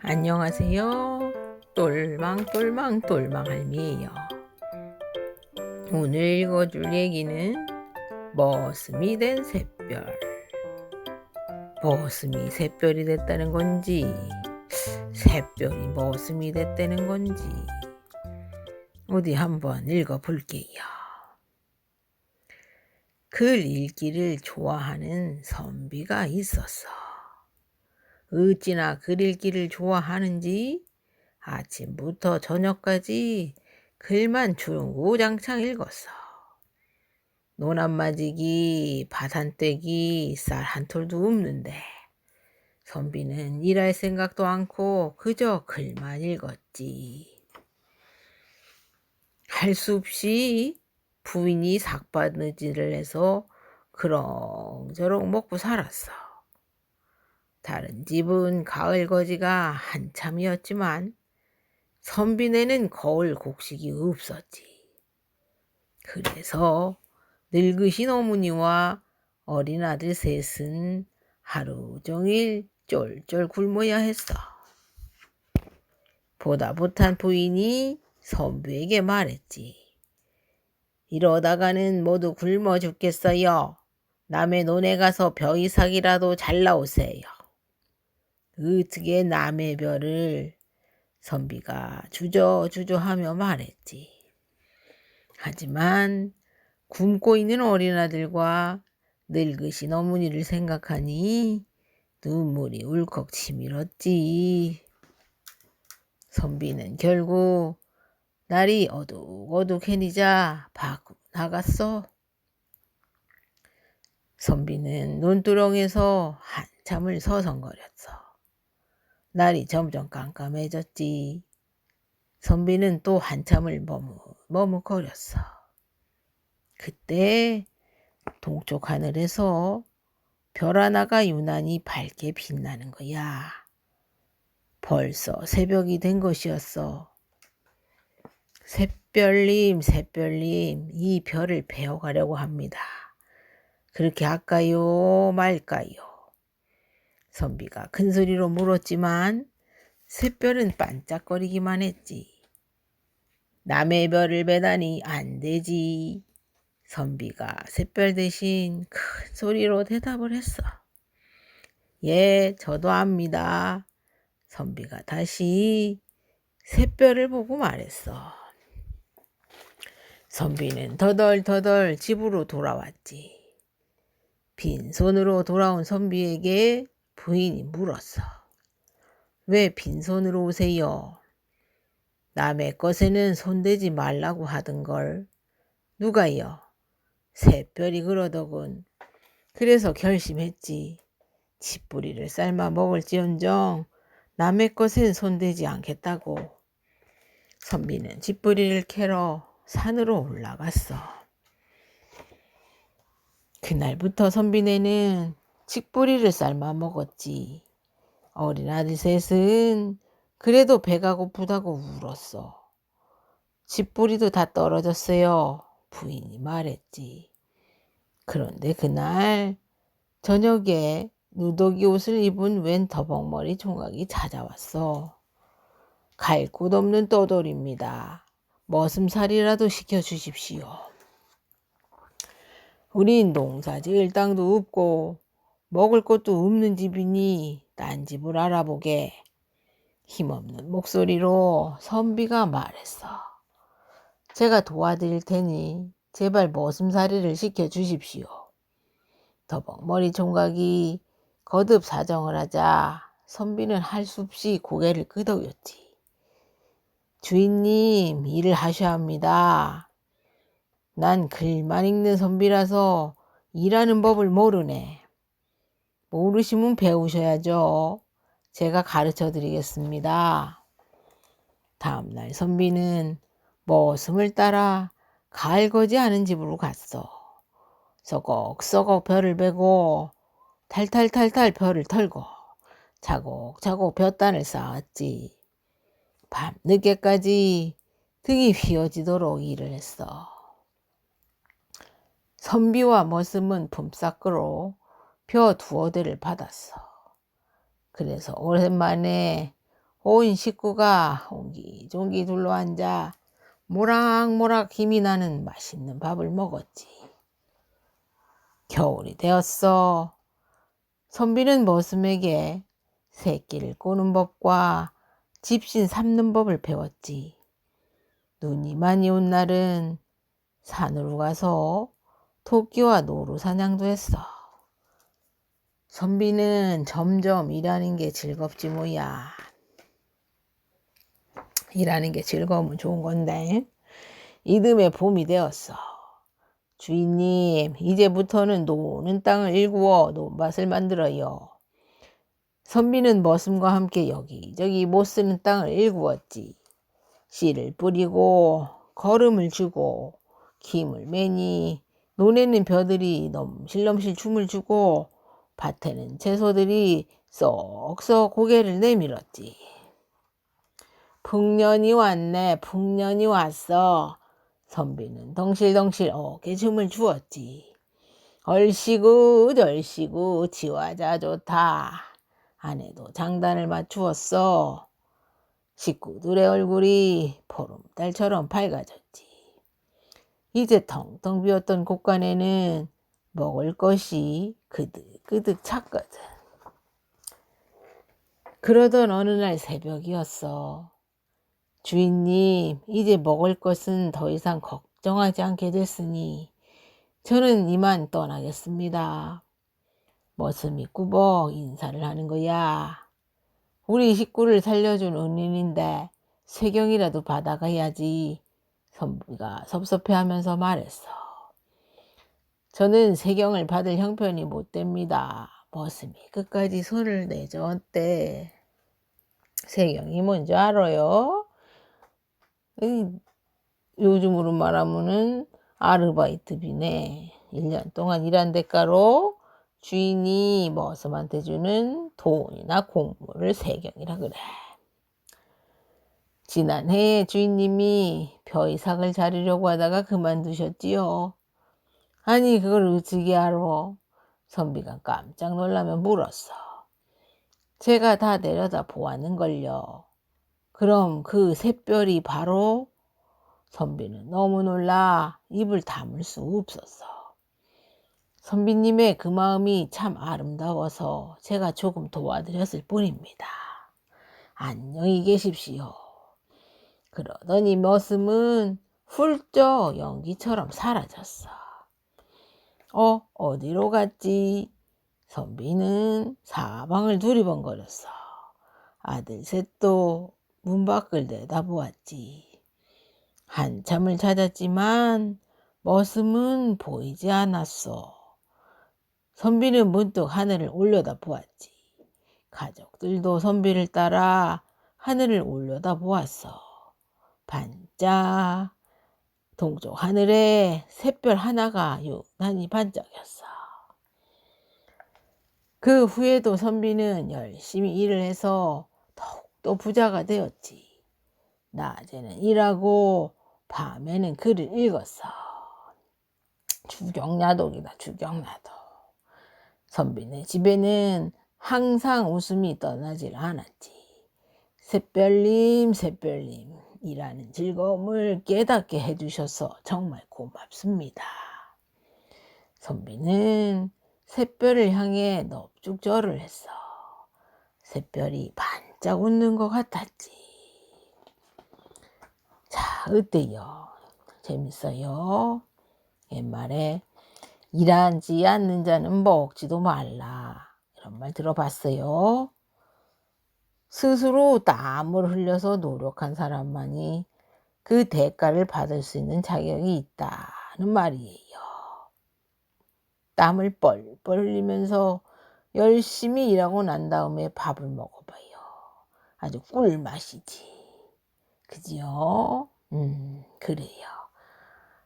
안녕하세요. 똘망똘망 똘망할미예요. 오늘 읽어줄 얘기는 머슴이 된 샛별. 머슴이 샛별이 됐다는 건지, 샛별이 머슴이 됐다는 건지, 어디 한번 읽어볼게요. 글 읽기를 좋아하는 선비가 있었어. 어찌나 글 읽기를 좋아하는지 아침부터 저녁까지 글만 중구장창 읽었어. 노남마지기, 바산떼기, 쌀 한 톨도 없는데 선비는 일할 생각도 않고 그저 글만 읽었지. 할 수 없이 부인이 삭바느질을 해서 그렁저렁 먹고 살았어. 다른 집은 가을 거지가 한참이었지만 선비네는 거울 곡식이 없었지. 그래서 늙으신 어머니와 어린 아들 셋은 하루 종일 쫄쫄 굶어야 했어. 보다 못한 부인이 선비에게 말했지. 이러다가는 모두 굶어 죽겠어요. 남의 논에 가서 벼이삭이라도 잘라오세요. 어떻게 남의 별을 선비가 주저주저하며 말했지. 하지만 굶고 있는 어린아들과 늙으신 어머니를 생각하니 눈물이 울컥 치밀었지. 선비는 결국 날이 어둑어둑해니자 밖으로 나갔어. 선비는 논두렁에서 한참을 서성거렸어. 날이 점점 깜깜해졌지. 선비는 또 한참을 머뭇, 머뭇거렸어. 그때 동쪽 하늘에서 별 하나가 유난히 밝게 빛나는 거야. 벌써 새벽이 된 것이었어. 샛별님, 샛별님, 이 별을 배워가려고 합니다. 그렇게 할까요? 말까요? 선비가 큰 소리로 물었지만 샛별은 반짝거리기만 했지. 남의 별을 배다니 안 되지. 선비가 샛별 대신 큰 소리로 대답을 했어. 예, 저도 압니다. 선비가 다시 샛별을 보고 말했어. 선비는 더덜더덜 집으로 돌아왔지. 빈손으로 돌아온 선비에게 부인이 물었어. 왜 빈손으로 오세요? 남의 것에는 손대지 말라고 하던걸. 누가요? 새별이 그러더군. 그래서 결심했지. 집뿌리를 삶아 먹을지언정 남의 것엔 손대지 않겠다고. 선비는 집뿌리를 캐러 산으로 올라갔어. 그날부터 선비네는 칡뿌리를 삶아 먹었지. 어린 아들 셋은 그래도 배가 고프다고 울었어. 칡뿌리도 다 떨어졌어요. 부인이 말했지. 그런데 그날 저녁에 누더기 옷을 입은 웬 더벅머리 총각이 찾아왔어. 갈 곳 없는 떠돌입니다. 머슴살이라도 시켜주십시오. 우린 농사 지을 땅도 없고 먹을 것도 없는 집이니 딴 집을 알아보게. 힘없는 목소리로 선비가 말했어. 제가 도와드릴 테니 제발 머슴살이를 시켜주십시오. 더벅머리 총각이 거듭 사정을 하자 선비는 할 수 없이 고개를 끄덕였지. 주인님, 일을 하셔야 합니다. 난 글만 읽는 선비라서 일하는 법을 모르네. 모르시면 배우셔야죠. 제가 가르쳐 드리겠습니다. 다음날 선비는 머슴을 따라 가을거지 않은 집으로 갔어. 썩걱썩걱 별을 베고 탈탈탈탈 별을 털고 차곡차곡 볕단을 쌓았지. 밤 늦게까지 등이 휘어지도록 일을 했어. 선비와 머슴은 품삯으로 벼 두어 대를 받았어. 그래서 오랜만에 온 식구가 옹기종기 둘러앉아 모락모락 힘이 나는 맛있는 밥을 먹었지. 겨울이 되었어. 선비는 머슴에게 새끼를 꼬는 법과 집신 삼는 법을 배웠지. 눈이 많이 온 날은 산으로 가서 토끼와 노루 사냥도 했어. 선비는 점점 일하는 게 즐겁지 뭐야. 일하는 게 즐거우면 좋은 건데. 이듬해 봄이 되었어. 주인님, 이제부터는 노는 땅을 일구어 논밭을 만들어요. 선비는 머슴과 함께 여기저기 못 쓰는 땅을 일구었지. 씨를 뿌리고 걸음을 주고 김을 매니 논에는 벼들이 넘실넘실 춤을 주고 밭에는 채소들이 쏙쏙 고개를 내밀었지. 풍년이 왔네, 풍년이 왔어. 선비는 덩실덩실 어깨 춤을 주었지. 얼씨구 절씨구 지화자 좋다. 아내도 장단을 맞추었어. 식구들의 얼굴이 보름달처럼 밝아졌지. 이제 텅텅 비었던 곳간에는 먹을 것이 그득그득 찼거든. 그러던 어느 날 새벽이었어. 주인님, 이제 먹을 것은 더 이상 걱정하지 않게 됐으니 저는 이만 떠나겠습니다. 머슴이 꾸벅 인사를 하는 거야. 우리 식구를 살려준 은인인데 세경이라도 받아가야지. 선비가 섭섭해하면서 말했어. 저는 세경을 받을 형편이 못 됩니다. 머슴이 끝까지 손을 내저었대. 세경이 뭔지 알아요? 이, 요즘으로 말하면은 아르바이트비네. 1년 동안 일한 대가로 주인이 머슴한테 주는 돈이나 공물을 세경이라 그래. 지난해에 주인님이 벼이삭을 자르려고 하다가 그만두셨지요. 아니 그걸 어찌게 알아? 선비가 깜짝 놀라며 물었어. 제가 다 내려다 보았는걸요. 그럼 그 샛별이 바로 선비는 너무 놀라 입을 다물 수 없었어. 선비님의 그 마음이 참 아름다워서 제가 조금 도와드렸을 뿐입니다. 안녕히 계십시오. 그러더니 머슴은 훌쩍 연기처럼 사라졌어. 어, 어디로 갔지? 선비는 사방을 두리번거렸어. 아들 셋도 문 밖을 내다보았지. 한참을 찾았지만 머슴은 보이지 않았어. 선비는 문득 하늘을 올려다 보았지. 가족들도 선비를 따라 하늘을 올려다 보았어. 반짝 동쪽 하늘에 샛별 하나가 유난히 반짝였어. 그 후에도 선비는 열심히 일을 해서 더욱더 부자가 되었지. 낮에는 일하고 밤에는 글을 읽었어. 주경야독이다, 주경야독. 선비네 집에는 항상 웃음이 떠나질 않았지. 샛별님, 샛별님, 이라는 즐거움을 깨닫게 해주셔서 정말 고맙습니다. 선비는 샛별을 향해 넙죽 절을 했어. 샛별이 반짝 웃는 것 같았지. 자, 어때요? 재밌어요? 옛말에 일하지 않는 자는 먹지도 말라. 이런 말 들어봤어요? 스스로 땀을 흘려서 노력한 사람만이 그 대가를 받을 수 있는 자격이 있다는 말이에요. 땀을 뻘뻘 흘리면서 열심히 일하고 난 다음에 밥을 먹어봐요. 아주 꿀맛이지. 그지요? 음, 그래요.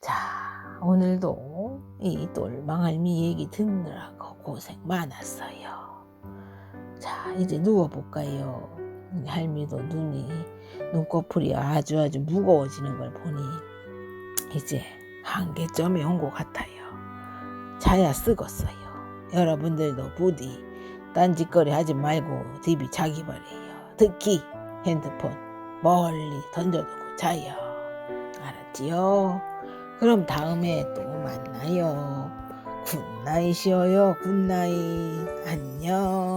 자, 오늘도 이 똘망할미 얘기 듣느라고 고생 많았어요. 자, 이제 누워볼까요? 할미도 눈이, 눈꺼풀이 아주 아주 무거워지는 걸 보니 이제 한계점에 온 것 같아요. 자야 쓰겄어요. 여러분들도 부디 딴짓거리 하지 말고 디비 자기 바래요. 특히 핸드폰 멀리 던져두고 자요. 알았지요? 그럼 다음에 또 만나요. 굿나잇이어요, 굿나잇. 안녕.